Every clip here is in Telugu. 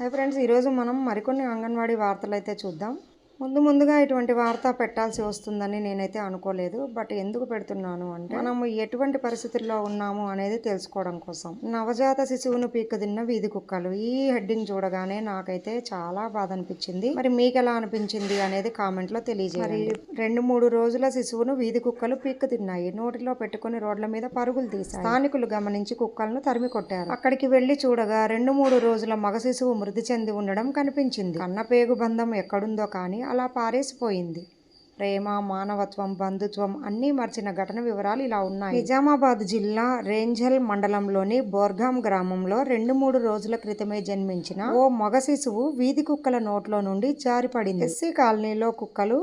హాయ్ ఫ్రెండ్స్ ఈరోజు మనం మరికొన్ని అంగన్వాడీ వార్తలు అయితే చూద్దాం. ముందు ముందుగా ఇటువంటి వార్త పెట్టాల్సి వస్తుందని నేనైతే అనుకోలేదు. బట్ ఎందుకు పెడుతున్నాను అంటే మనము ఎటువంటి పరిస్థితుల్లో ఉన్నాము అనేది తెలుసుకోవడం కోసం. నవజాత శిశువును పీక్కదిన్న వీధి కుక్కలు ఈ హెడ్డింగ్ చూడగానే నాకైతే చాలా బాధ అనిపించింది. మరి మీకు ఎలా అనిపించింది అనేది కామెంట్లో తెలియజేయండి. మరి రెండు మూడు రోజుల శిశువును వీధి కుక్కలు పీక్కు తిన్నాయి నోటిలో పెట్టుకుని రోడ్ల మీద పరుగులు తీశాయి. స్థానికులు గమనించి కుక్కలను తరిమి కొట్టారు. అక్కడికి వెళ్ళి చూడగా రెండు మూడు రోజుల మగ శిశువు మృతి చెంది ఉండడం కనిపించింది. కన్నపేగు బంధం ఎక్కడుందో కానీ అలా పారేసిపోయింది. ప్రేమ మానవత్వం బంధుత్వం అన్నీ మర్చిన ఘటన వివరాలు ఇలా ఉన్నాయి. నిజామాబాద్ జిల్లా రేంజల్ మండలంలోని బోర్గాం గ్రామంలో రెండు మూడు రోజుల క్రితమే జన్మించిన ఓ మగ శిశువు వీధి కుక్కల నోట్లో నుండి జారిపడింది. ఎస్సీ కాలనీలో కుక్కలు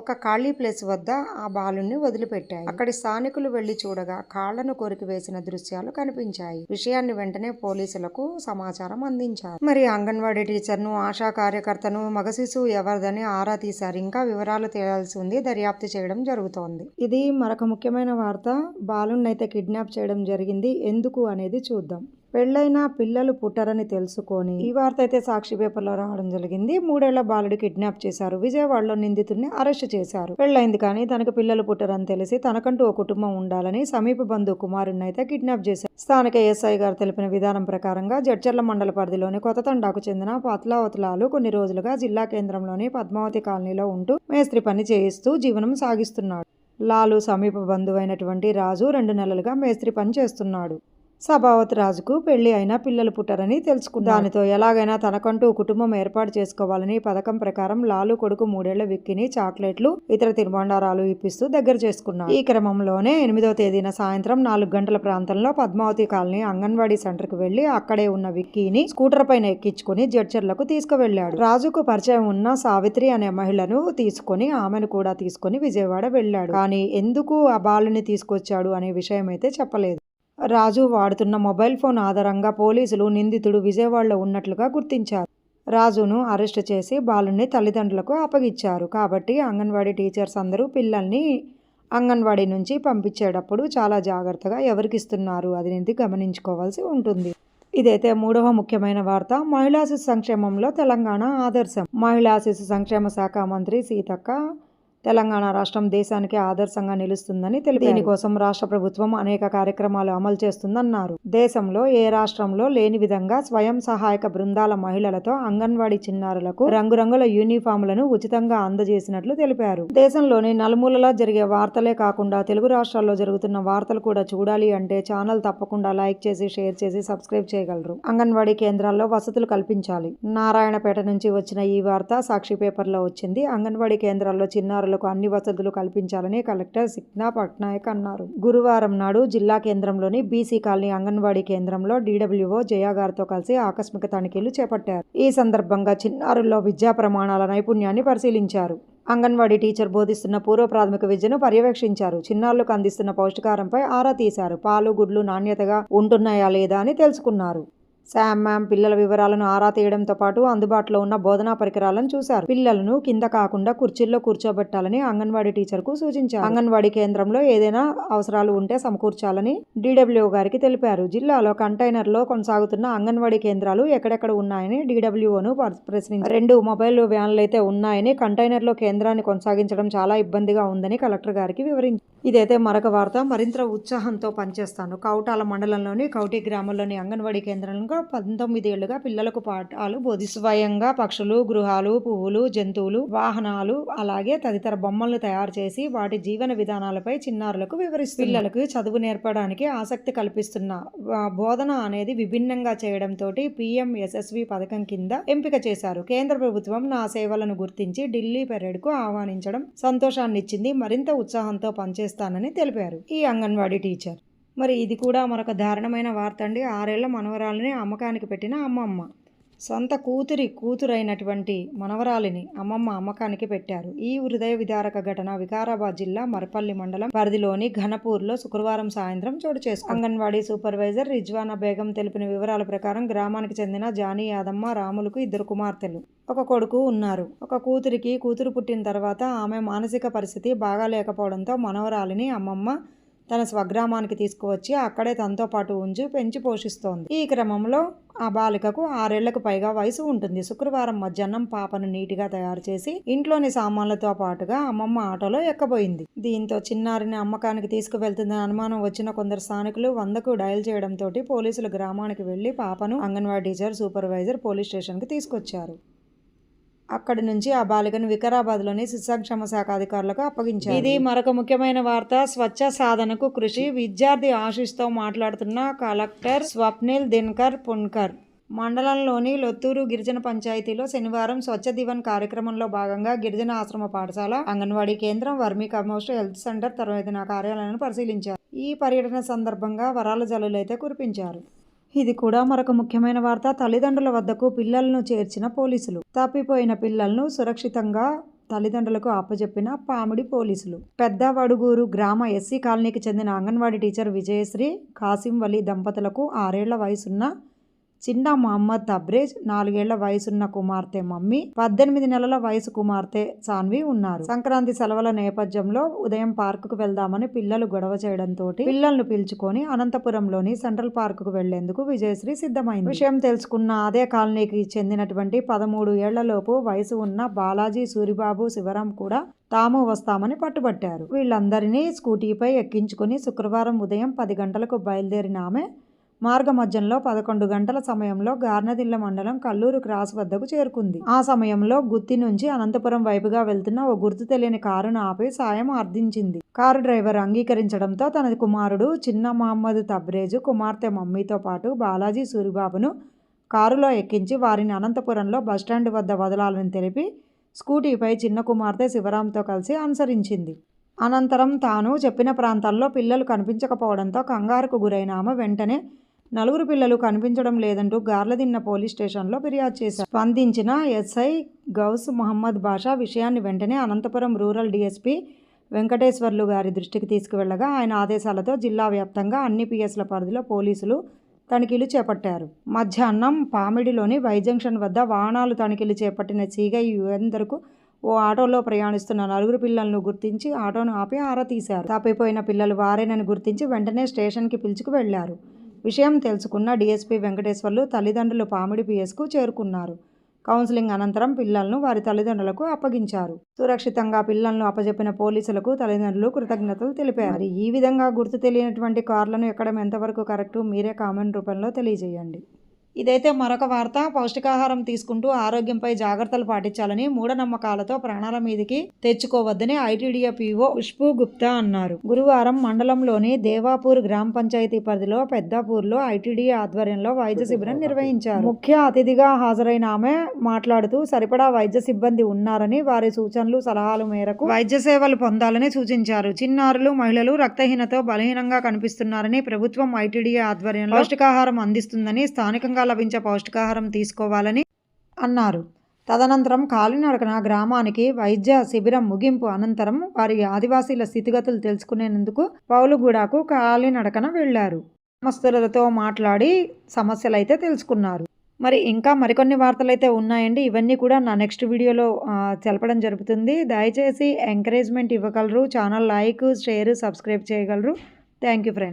ఒక ఖాళీ ప్లేస్ వద్ద ఆ బాలుని వదిలిపెట్టాయి. అక్కడి స్థానికులు వెళ్ళి చూడగా కాళ్ళను కొరికి వేసిన దృశ్యాలు కనిపించాయి. విషయాన్ని వెంటనే పోలీసులకు సమాచారం అందించారు. మరి అంగన్వాడీ టీచర్ను ఆశా కార్యకర్తను మగ శిశువు ఎవరిదని ఆరా తీశారు. ఇంకా వివరాలు తేలాల్సి ఉంది. దర్యాప్తు చేయడం జరుగుతోంది. ఇది మరొక ముఖ్యమైన వార్త. బాలుని అయితే కిడ్నాప్ చేయడం జరిగింది. ఎందుకు అనేది చూద్దాం. పెళ్ళైన పిల్లలు పుట్టరని తెలుసుకొని ఈ వార్త అయితే సాక్షి పేపర్లో రావడం జరిగింది. మూడేళ్ళ బాలుడి కిడ్నాప్ చేశారు. విజయవాడలో నిందితుడిని అరెస్ట్ చేశారు. పెళ్ళైంది కానీ తనకు పిల్లలు పుట్టరని తెలిసి తనకంటూ ఓ కుటుంబం ఉండాలని సమీప బంధువు కుమారుడిని అయితే కిడ్నాప్ చేశారు. స్థానిక ఎస్ఐ గారు తెలిపిన విధానం ప్రకారంగా జడ్చర్ల మండల పరిధిలోని కొత్త తండాకు చెందిన పత్లావతులాలు కొన్ని రోజులుగా జిల్లా కేంద్రంలోని పద్మావతి కాలనీలో ఉంటూ మేస్త్రి పని చేయిస్తూ జీవనం సాగిస్తున్నాడు. లాలు సమీప బంధువైనటువంటి రాజు రెండు నెలలుగా మేస్త్రి పని చేస్తున్నాడు. సభావతి రాజుకు పెళ్ళి అయినా పిల్లలు పుట్టరని తెలుసుకున్నాడు దానితో ఎలాగైనా తనకంటూ కుటుంబం ఏర్పాటు చేసుకోవాలని పథకం ప్రకారం లాలు కొడుకు మూడేళ్ళ విక్కిని చాక్లెట్లు ఇతర తినుబండారాలు ఇప్పిస్తూ దగ్గర చేసుకున్నాడు ఈ క్రమంలోనే ఎనిమిదవ తేదీన సాయంత్రం నాలుగు గంటల ప్రాంతంలో పద్మావతి కాలనీ అంగన్వాడీ సెంటర్కు వెళ్ళి అక్కడే ఉన్న విక్కీని స్కూటర్ పైన ఎక్కించుకుని జడ్చర్లకు తీసుకువెళ్ళాడు రాజుకు పరిచయం ఉన్న సావిత్రి అనే మహిళను తీసుకొని ఆమెను కూడా తీసుకొని విజయవాడ వెళ్ళాడు. కానీ ఎందుకు ఆ బాలుని తీసుకొచ్చాడు అనే విషయం అయితే చెప్పలేదు. రాజు వాడుతున్న మొబైల్ ఫోన్ ఆధారంగా పోలీసులు నిందితుడు విజయవాడలో ఉన్నట్లుగా గుర్తించారు. రాజును అరెస్టు చేసి బాలుని తల్లిదండ్రులకు అప్పగిచ్చారు కాబట్టి అంగన్వాడీ టీచర్స్ అందరూ పిల్లల్ని అంగన్వాడీ నుంచి పంపించేటప్పుడు చాలా జాగ్రత్తగా ఎవరికిస్తున్నారు? అది అనేది గమనించుకోవాల్సి ఉంటుంది. ఇదైతే మూడవ ముఖ్యమైన వార్త. మహిళా శిశు సంక్షేమంలో తెలంగాణ ఆదర్శం. మహిళా శిశు సంక్షేమ శాఖ మంత్రి సీతక్క తెలంగాణ రాష్ట్రం దేశానికి ఆదర్శంగా నిలుస్తుందని తెలిపారు. దీనికోసం రాష్ట్ర ప్రభుత్వం అనేక కార్యక్రమాలు అమలు చేస్తుందన్నారు. దేశంలో ఏ రాష్ట్రంలో లేని విధంగా స్వయం సహాయక బృందాల మహిళలతో అంగన్వాడీ చిన్నారులకు రంగురంగుల యూనిఫామ్లను ఉచితంగా అందజేసినట్లు తెలిపారు. దేశంలోని నలుమూలలా జరిగే వార్తలే కాకుండా తెలుగు రాష్ట్రాల్లో జరుగుతున్న వార్తలు కూడా చూడాలి అంటే ఛానల్ తప్పకుండా లైక్ చేసి షేర్ చేసి సబ్స్క్రైబ్ చేయగలరు. అంగన్వాడీ కేంద్రాల్లో వసతులు కల్పించాలి. నారాయణపేట నుంచి వచ్చిన ఈ వార్త సాక్షి పేపర్లో వచ్చింది. అంగన్వాడీ కేంద్రాల్లో చిన్నారులకు అన్ని వసతులు కల్పించాలని కలెక్టర్ సిగ్నా పట్నాయక్ అన్నారు. గురువారం నాడు జిల్లా కేంద్రంలోని బీసీ కాలనీ అంగన్వాడీ కేంద్రంలో డీడబ్ల్యూఓ జయాగారితో కలిసి ఆకస్మిక తనిఖీలు చేపట్టారు. ఈ సందర్భంగా చిన్నారుల్లో విద్యా ప్రమాణాల నైపుణ్యాన్ని పరిశీలించారు. అంగన్వాడీ టీచర్ బోధిస్తున్న పూర్వ ప్రాథమిక విద్యను పర్యవేక్షించారు. చిన్నారులకు అందిస్తున్న పౌష్టికారంపై ఆరా తీశారు. పాలు గుడ్లు నాణ్యతగా ఉంటున్నాయా లేదా అని తెలుసుకున్నారు. శామ్ మ్యామ్ పిల్లల వివరాలను ఆరా తీయడంతో పాటు అందుబాటులో ఉన్న బోధనా పరికరాలను చూశారు. పిల్లలను కింద కాకుండా కుర్చీల్లో కూర్చోబెట్టాలని అంగన్వాడీ టీచర్కు సూచించారు. అంగన్వాడీ కేంద్రంలో ఏదైనా అవసరాలు ఉంటే సమకూర్చాలని డీడబ్ల్యూ గారికి తెలిపారు. జిల్లాలో కంటైనర్లో కొనసాగుతున్న అంగన్వాడీ కేంద్రాలు ఎక్కడెక్కడ ఉన్నాయని డీడబ్ల్యూఓను ప్రశ్నించారు. రెండు మొబైల్ వ్యాన్లు అయితే ఉన్నాయని కంటైనర్లో కేంద్రాన్ని కొనసాగించడం చాలా ఇబ్బందిగా ఉందని కలెక్టర్ గారికి వివరించారు ఇదైతే మరొక వార్త. మరింత ఉత్సాహంతో పనిచేస్తాను. కౌటాల మండలంలోని కౌటి గ్రామంలోని అంగన్వాడీ కేంద్రంలో పంతొమ్మిది ఏళ్ళుగా పిల్లలకు పాఠాలు బోధి స్వయంగా పక్షులు గృహాలు పువ్వులు జంతువులు వాహనాలు అలాగే తదితర బొమ్మలను తయారు చేసి వాటి జీవన విధానాలపై చిన్నారులకు వివరిస్తుంది. పిల్లలకు చదువు నేర్పడానికి ఆసక్తి కల్పిస్తున్న బోధన అనేది విభిన్నంగా చేయడంతో పిఎం ఎస్ఎస్వి పథకం కింద ఎంపిక చేశారు. కేంద్ర ప్రభుత్వం నా సేవలను గుర్తించి ఢిల్లీ పెరేడ్కు ఆహ్వానించడం సంతోషాన్నిచ్చింది మరింత ఉత్సాహంతో పనిచేస్తానని తెలిపారు. ఈ అంగన్వాడీ టీచర్ మరి ఇది కూడా మరొక దారుణమైన వార్త అండి ఆరేళ్ళ మనవరాలిని అమ్మకానికి పెట్టిన అమ్మమ్మ. సొంత కూతురి కూతురైనటువంటి మనవరాలిని అమ్మమ్మ అమ్మకానికి పెట్టారు. ఈ హృదయ విదారక ఘటన వికారాబాద్ జిల్లా మరపల్లి మండలం పరిధిలోని ఘనపూర్లో శుక్రవారం సాయంత్రం చోటు చేసుకుంది. అంగన్వాడీ సూపర్వైజర్ రిజ్వానా బేగం తెలిపిన వివరాల ప్రకారం గ్రామానికి చెందిన జానీ యాదమ్మ రాములకు ఇద్దరు కుమార్తెలు ఒక కొడుకు ఉన్నారు. ఒక కూతురికి కూతురు పుట్టిన తర్వాత ఆమె మానసిక పరిస్థితి బాగా లేకపోవడంతో మనవరాలిని అమ్మమ్మ తన స్వగ్రామానికి తీసుకువచ్చి అక్కడే తనతో పాటు ఉంచి పెంచి పోషిస్తోంది. ఈ క్రమంలో ఆ బాలికకు ఆరేళ్ళకు పైగా వయసు ఉంటుంది. శుక్రవారం మధ్యాహ్నం పాపను నీటిగా తయారు చేసి ఇంట్లోని సామాన్లతో పాటుగా అమ్మమ్మ ఆటోలో ఎక్కబోయింది. దీంతో చిన్నారిని అమ్మకానికి తీసుకువెళ్తుందని అనుమానం వచ్చిన కొందరు స్థానికులు వందకు డయల్ చేయడంతో పోలీసులు గ్రామానికి వెళ్ళి పాపను అంగన్వాడీ టీచర్ సూపర్వైజర్ పోలీస్ స్టేషన్కి తీసుకొచ్చారు. అక్కడి నుంచి ఆ బాలికను వికారాబాద్లోని శిశాక్షేమ శాఖ అధికారులకు అప్పగించారు. ఇది మరొక ముఖ్యమైన వార్త. స్వచ్ఛ సాధనకు కృషి. విద్యార్థి ఆశిష్తో మాట్లాడుతున్న కలెక్టర్ స్వప్నిల్ దినకర్ పున్కర్ మండలంలోని లొత్తూరు గిరిజన పంచాయతీలో శనివారం స్వచ్ఛ దివన్ కార్యక్రమంలో భాగంగా గిరిజన ఆశ్రమ పాఠశాల అంగన్వాడీ కేంద్రం వర్మీ కమోస్ట్ హెల్త్ సెంటర్ తరవేతన కార్యాలయాలను పరిశీలించారు. ఈ పర్యటన సందర్భంగా వరాల జల్లులైతే కురిపించారు. ఇది కూడా మరొక ముఖ్యమైన వార్త. తల్లిదండ్రుల వద్దకు పిల్లలను చేర్చిన పోలీసులు. తప్పిపోయిన పిల్లలను సురక్షితంగా తల్లిదండ్రులకు అప్పజెప్పిన పామిడి పోలీసులు. పెద్ద వడుగూరు గ్రామ ఎస్సీ కాలనీకి చెందిన అంగన్వాడీ టీచర్ విజయశ్రీ కాసిం దంపతులకు ఆరేళ్ళ వయసున్న చిన్న మహమ్మద్ తబ్రేజ్ నాలుగేళ్ళ వయసున్న కుమార్తె మమ్మీ పద్దెనిమిది నెలల వయసు కుమార్తె సాన్వి ఉన్నారు. సంక్రాంతి సెలవుల నేపథ్యంలో ఉదయం పార్కుకు వెళ్దామని పిల్లలు గొడవ చేయడంతో పిల్లలను పిలుచుకొని అనంతపురంలోని సెంట్రల్ పార్కుకు వెళ్ళేందుకు విజయశ్రీ సిద్ధమైంది. విషయం తెలుసుకున్న అదే కాలనీకి చెందినటువంటి పదమూడు ఏళ్ళలోపు వయసు ఉన్న బాలాజీ సూరిబాబు శివరాం కూడా తాము వస్తామని పట్టుబట్టారు. వీళ్ళందరినీ స్కూటీపై ఎక్కించుకుని శుక్రవారం ఉదయం పది గంటలకు బయలుదేరిన ఆమె మార్గమధ్యంలో పదకొండు గంటల సమయంలో గార్నదిల్ల మండలం కల్లూరు క్రాస్ వద్దకు చేరుకుంది. ఆ సమయంలో గుత్తి నుంచి అనంతపురం వైపుగా వెళ్తున్న ఓ గుర్తు తెలియని కారును ఆపి సాయం అర్థించింది కారు డ్రైవర్ అంగీకరించడంతో తన కుమారుడు చిన్న మహమ్మద్ తబ్రేజు కుమార్తె మమ్మీతో పాటు బాలాజీ సూరిబాబును కారులో ఎక్కించి వారిని అనంతపురంలో బస్టాండ్ వద్ద వదలాలని తెలిపి స్కూటీపై చిన్న కుమార్తె శివరాంతో కలిసి అనుసరించింది. అనంతరం తాను చెప్పిన ప్రాంతాల్లో పిల్లలు కనిపించకపోవడంతో కంగారుకు గురైన ఆమె వెంటనే నలుగురు పిల్లలు కనిపించడం లేదంటూ గార్లదిన్న పోలీస్ స్టేషన్లో ఫిర్యాదు చేశారు. స్పందించిన ఎస్ఐ గౌస్ మహమ్మద్ బాషా విషయాన్ని వెంటనే అనంతపురం రూరల్ డీఎస్పీ వెంకటేశ్వర్లు గారి దృష్టికి తీసుకువెళ్ళగా ఆయన ఆదేశాలతో జిల్లా వ్యాప్తంగా అన్ని పిఎస్ల పరిధిలో పోలీసులు తనిఖీలు చేపట్టారు. మధ్యాహ్నం పామిడిలోని వైజంక్షన్ వద్ద వాహనాలు తనిఖీలు చేపట్టిన సీగై యువేందర్కు ఓ ఆటోలో ప్రయాణిస్తున్న నలుగురు పిల్లలను గుర్తించి ఆటోను ఆపి ఆరా తీశారు. తప్పిపోయిన పిల్లలు వారేనని గుర్తించి వెంటనే స్టేషన్కి పిలుచుకు వెళ్ళారు. విషయం తెలుసుకున్న డీఎస్పీ వెంకటేశ్వర్లు తల్లిదండ్రులు పామిడి పిఎస్కు చేరుకున్నారు. కౌన్సిలింగ్ అనంతరం పిల్లలను వారి తల్లిదండ్రులకు అప్పగించారు. సురక్షితంగా పిల్లలను అప్పజెప్పిన పోలీసులకు తల్లిదండ్రులు కృతజ్ఞతలు తెలిపారు. మరి ఈ విధంగా గుర్తు తెలియనటువంటి కార్లను ఎక్కడం ఎంతవరకు కరెక్టు మీరే కామెంట్ రూపంలో తెలియజేయండి. ఇదైతే మరొక వార్త. పౌష్టికాహారం తీసుకుంటూ ఆరోగ్యంపై జాగ్రత్తలు పాటించాలని మూఢనమ్మకాలతో ప్రాణాల మీదికి తెచ్చుకోవద్దని ఐటీడీఏ పీఓ ఖుష్బూ గుప్తా అన్నారు. గురువారం మండలంలోని దేవాపూర్ గ్రామ పంచాయతీ పరిధిలో పెద్దాపూర్లో ఐటీడీఏ ఆధ్వర్యంలో వైద్య శిబిరం నిర్వహించారు. ముఖ్య అతిథిగా హాజరైన ఆమె మాట్లాడుతూ సరిపడా వైద్య సిబ్బంది ఉన్నారని వారి సూచనలు సలహాలు మేరకు వైద్య సేవలు పొందాలని సూచించారు. చిన్నారులు మహిళలు రక్తహీనతో బలహీనంగా కనిపిస్తున్నారని ప్రభుత్వం ఐటీడీఏ ఆధ్వర్యంలో పౌష్టికాహారం అందిస్తుందని స్థానికంగా లభించే పౌష్టికాహారం తీసుకోవాలని అన్నారు. తదనంతరం కాలినడకన గ్రామానికి వైద్య శిబిరం ముగింపు అనంతరం వారి ఆదివాసీల స్థితిగతులు తెలుసుకునేందుకు పౌలుగూడకు కాలినడకన వెళ్ళారు గ్రామస్తులతో మాట్లాడి సమస్యలైతే తెలుసుకున్నారు. మరి ఇంకా మరికొన్ని వార్తలు అయితే ఉన్నాయండి. ఇవన్నీ కూడా నా నెక్స్ట్ వీడియోలో తెలపడం జరుగుతుంది. దయచేసి ఎంకరేజ్మెంట్ ఇవ్వగలరు. ఛానల్ లైక్ షేర్ సబ్స్క్రైబ్ చేయగలరు. Thank you friend